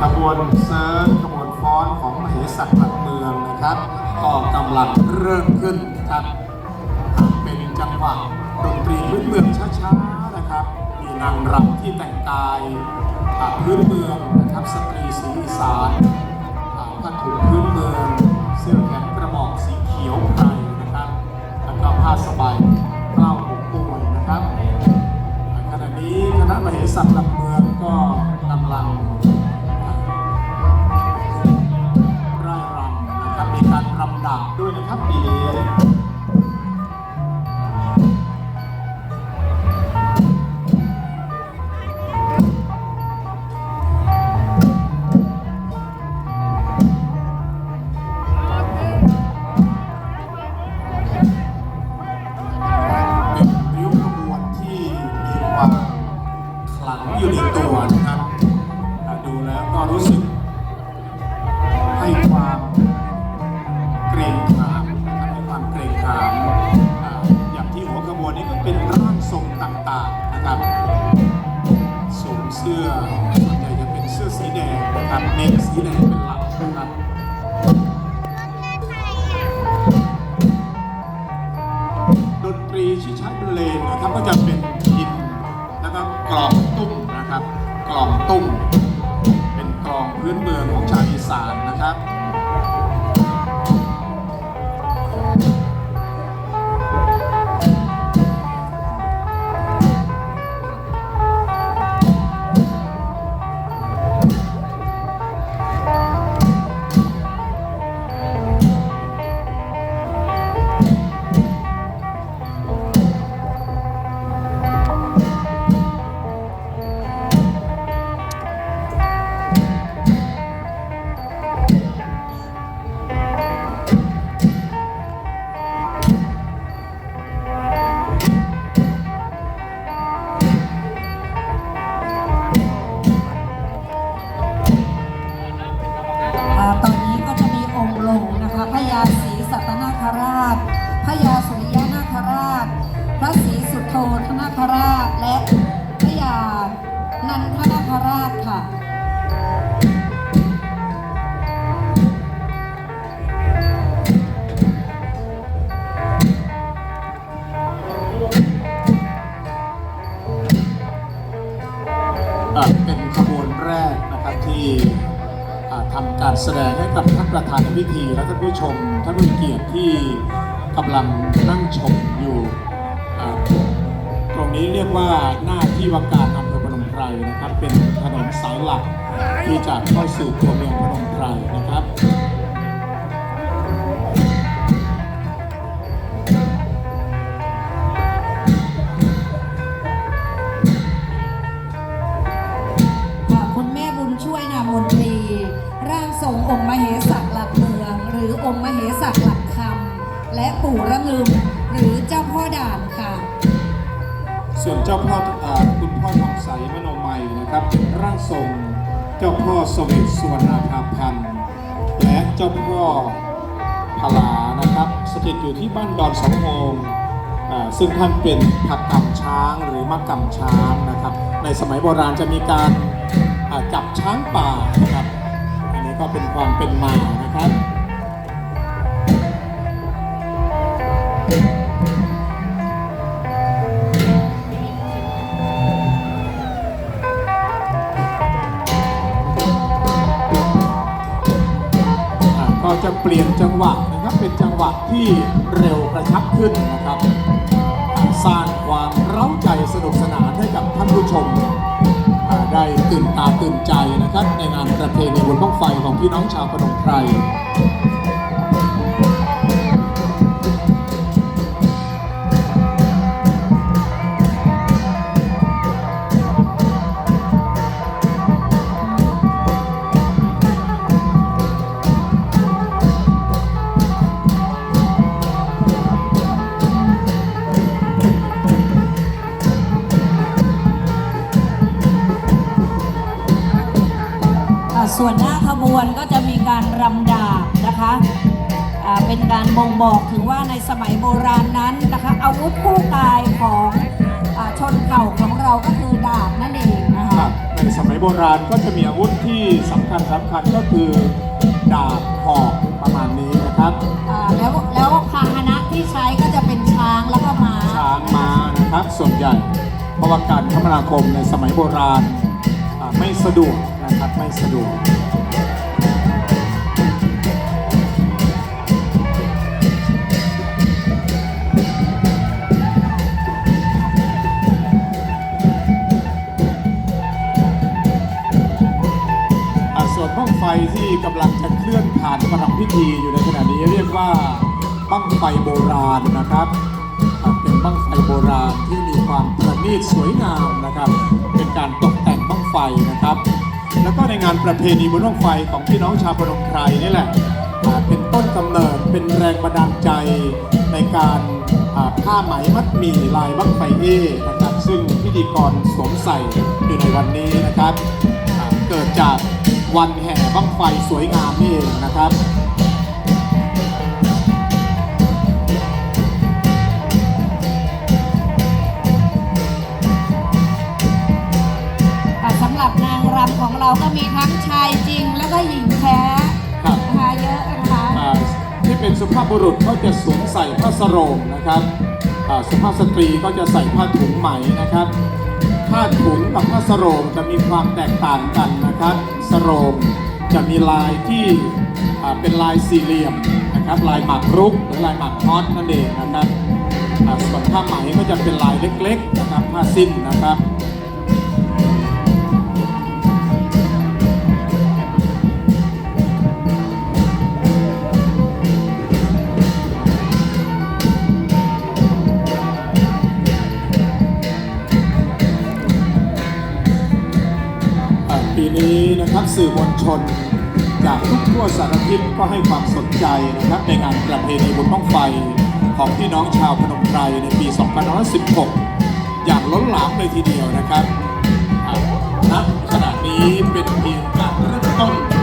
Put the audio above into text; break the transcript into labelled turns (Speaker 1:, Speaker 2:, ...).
Speaker 1: ขบวนเซิร์ฟขบวนฟ้อนของมเหสักหลักเมืองนะครับ ก็กำลังเริ่มขึ้นนะครับ เป็นจังหวะดนตรีพื้นเมืองช้าๆนะครับ มีนางรำที่แต่งกายอ่าพื้นเมืองนะครับสตรีสีอีสานผ้าถุงพื้นเมืองเสื้อแขนกระบอกสีเขียวไพรนะครับแล้วก็ผ้าสบายเกล้าหกป่วยนะครับขณะนี้คณะมเหสักหลักเมืองก็กำลัง ทรงต่างๆนะครับสวมเสื้อส่วนใหญ่จะเป็นเสื้อสีแดงนะครับเน้นสีแดงเป็นหลักนะครับดนตรีที่ใช้บเลงนะครับก็จะเป็นพินแล้วก็กลองตุ้มนะครับกลองตุ้ม เป็นกลองพื้นเมืองของชาวอีสานนะครับ
Speaker 2: คราชค่ะ
Speaker 1: เป็นขบวนแรกนะครับที่อ่าทำการแสดงให้กับท่านประธานในพิธีและท่านผู้ชมท่านผู้เกียรติที่กำลังนั่งชมอยู่ ตรงนี้เรียกว่าหน้าที่ว่าการอำ นมไพรนะครับ เป็นถนนสายหลักที่จะเข้าสู่ตัวเมืองพนมไพรนะครับ
Speaker 2: ค่ะคุณแม่บุญช่วยนามนตรี ร่างทรงองค์มเหสักหลักเมือง หรือองค์มเหสักหลักคำและปู่ระลึมหรือเจ้าพ่อด่านค่ะ
Speaker 1: ส่วนเจ้าพ่ออ่าคุณพ่อทองใสมโนมัย นะครับร่างทรงเจ้าพ่อสเวตสุวรรณาภาพันธ์และเจ้าพ่อพลานะครับสถิตอยู่ที่บ้านดอนสองโมงอ่าซึ่งท่านเป็นผักกำช้างหรือมักกำช้างนะครับ ในสมัยโบราณจะมีการจับช้างป่านะครับ อันนี้ก็เป็นความเป็นมานะครับ ปลี่ยนจังหวะนะครับเป็นจังหวะที่เร็วกระชับขึ้นนะครับสร้างความเร้าใจสนุกสนานให้กับท่านผู้ชม ได้ตื่นตาตื่นใจนะครับในงานประเพณีบนบ้องไฟของพี่น้องชาวพนมไพร
Speaker 2: วนหน้าขบวนก็จะมีการรำดาบนะคะอ่าเป็นการบ่งบอกถึงว่าในสมัยโบราณนั้นนะคะอาวุธคู่กายของอาชนเผ่าของเราก็คือดาบนั่นเองนะคะ
Speaker 1: ครับในสมัยโบราณก็จะมีอาวุธที่สำคัญสำคัญก็คือดาบหอกประมาณนี้นะครับ
Speaker 2: อ่าแล้วแล้วพาหนะที่ใช้ก็จะเป็นช้างแล้วก็ม้า
Speaker 1: ช้างม้านะครับส่วนใหญ่เพราะว่าการคมนาคมในสมัยโบราณอ่าไม่สะดวกนะครับไม่สะดวก ที่กำลังจะเคลื่อนผ่านประรำพิธีอยู่ในขณะนี้เรียกว่าบั้งไฟโบราณนะครับ เป็นบั้งไฟโบราณที่มีความประณีตสวยงามนะครับ เป็นการตกแต่งบั้งไฟนะครับ แล้วก็ในงานประเพณีบนบั้งไฟของพี่น้องชาวพนมไพรนี่แหละเป็นต้นกำเนิดเป็นแรงบันดาลใจในการผ้าไหมมัดหมี่ลายบั้งไฟเอนะครับ ซึ่งพิธีกรสวมใส่อยู่ในวันนี้นะครับ เกิดจาก วันแห่บั้งไฟสวยงามนี่เองนะครับ
Speaker 2: แต่สำหรับนางรำของเราก็มีทั้งชายจริงแล้วก็หญิงแท้
Speaker 1: ครับ
Speaker 2: นะคะเยอะนะคะ
Speaker 1: อ่าที่เป็นสุภาพบุรุษก็จะสวมใส่ผ้าสโรงนะครับอ่าสุภาพสตรีก็จะใส่ผ้าถุงไหมนะครับ ผ้าถุงกับผ้าสโรงจะมีความแตกต่างกันนะครับ สโรงจะมีลายที่เป็นลายสี่เหลี่ยมนะครับ ลายหมากรุกหรือลายหมากฮอตนั่นเองนะครับส่วนผ้าไหมก็จะเป็นลายเล็กๆนะครับผ้าสิ้นนะครับ น จากทุกทั่วสารทิศก็ให้ความสนใจนะครับในงานประเพณีบุญบ้องไฟของพี่น้องชาวพนมไพรในปี 2516 อย่างล้นหลามเลยทีเดียวนะครับณขณะนี้เป็นเพียงการเริ่มต้น